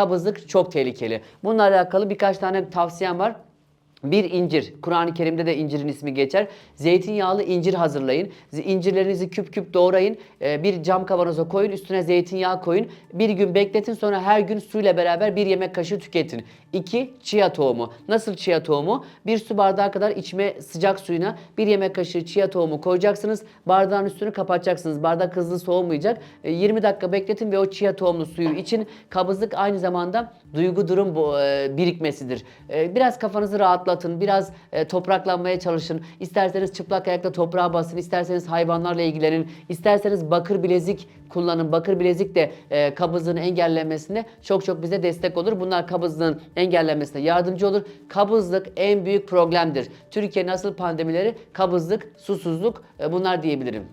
kabızlık çok tehlikeli. Bununla alakalı birkaç tane tavsiyem var. Bir incir. Kur'an-ı Kerim'de de incirin ismi geçer. Zeytinyağlı incir hazırlayın. İncirlerinizi küp küp doğrayın. Ee, Bir cam kavanoza koyun. Üstüne zeytinyağı koyun. Bir gün bekletin. Sonra her gün suyla beraber bir yemek kaşığı tüketin. İki, chia tohumu. Nasıl chia tohumu? Bir su bardağı kadar içme sıcak suyuna bir yemek kaşığı chia tohumu koyacaksınız. Bardağın üstünü kapatacaksınız. Bardak hızlı soğumayacak. Ee, 20 dakika bekletin ve o chia tohumlu suyu için. Kabızlık aynı zamanda duygu durum e, birikmesidir. E, biraz kafanızı rahatlatın, biraz e, topraklanmaya çalışın. İsterseniz çıplak ayakla toprağa basın, isterseniz hayvanlarla ilgilenin, isterseniz bakır bilezik kullanın. Bakır bilezik de e, kabızlığın engellenmesine çok çok bize destek olur. Bunlar kabızlığın engellenmesine yardımcı olur. Kabızlık en büyük problemdir. Türkiye'nin asıl pandemileri kabızlık, susuzluk e, bunlar diyebilirim.